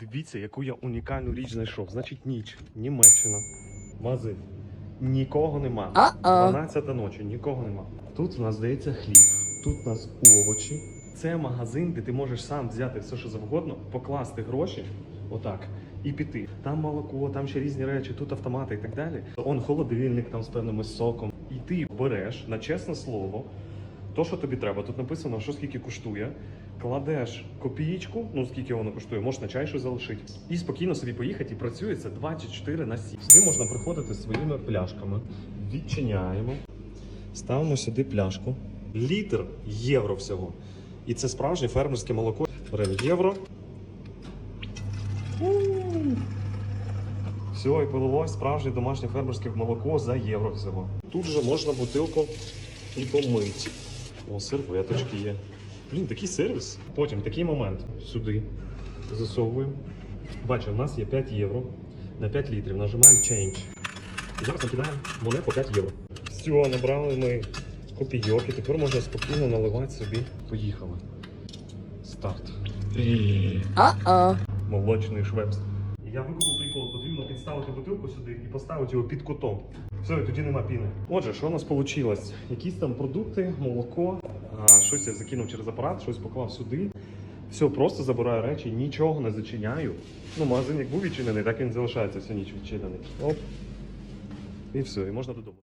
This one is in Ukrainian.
Дивіться, яку я унікальну річ знайшов. Значить, ніч, Німеччина, магазин. Нікого нема. Uh-oh. 12 ночі, нікого нема. Тут у нас здається хліб, тут у нас овочі. Це магазин, де ти можеш сам взяти все, що завгодно, покласти гроші, отак, і піти. Там молоко, там ще різні речі, тут автомати і так далі. Он холодильник там з певним соком. І ти береш на чесне слово. То, що тобі треба, тут написано, що скільки коштує. Кладеш копієчку, ну скільки воно коштує, можеш на чай щось залишити. І спокійно собі поїхати, і працює це 24 на 7. Сюди можна приходити своїми пляшками. Відчиняємо, ставимо сюди пляшку. Літр євро всього. І це справжнє фермерське молоко. Беремо євро. Все, і полилось справжнє домашнє фермерське молоко за євро всього. Тут же можна бутилку і помити. О, серветочки є. Блін, такий сервіс. Потім такий момент. Сюди засовуємо. Бачимо, у нас є 5 євро на 5 літрів. Нажимаємо Change. І зараз накидаємо монет по 5 євро. Все, набрали ми копійок і тепер можна спокійно наливати собі. Поїхали. Старт. Uh-oh. Молочний швепс. Я викупив прикол, потрібно підставити бутилку сюди і поставити його під кутом. Все, і тоді нема піни. Отже, що у нас вийшло? Якісь там продукти, молоко, щось я закинув через апарат, щось поклав сюди. Все, просто забираю речі, нічого не зачиняю. Ну, магазин як був відчинений, так він залишається всю ніч відчинений. Оп. І все, і можна додому.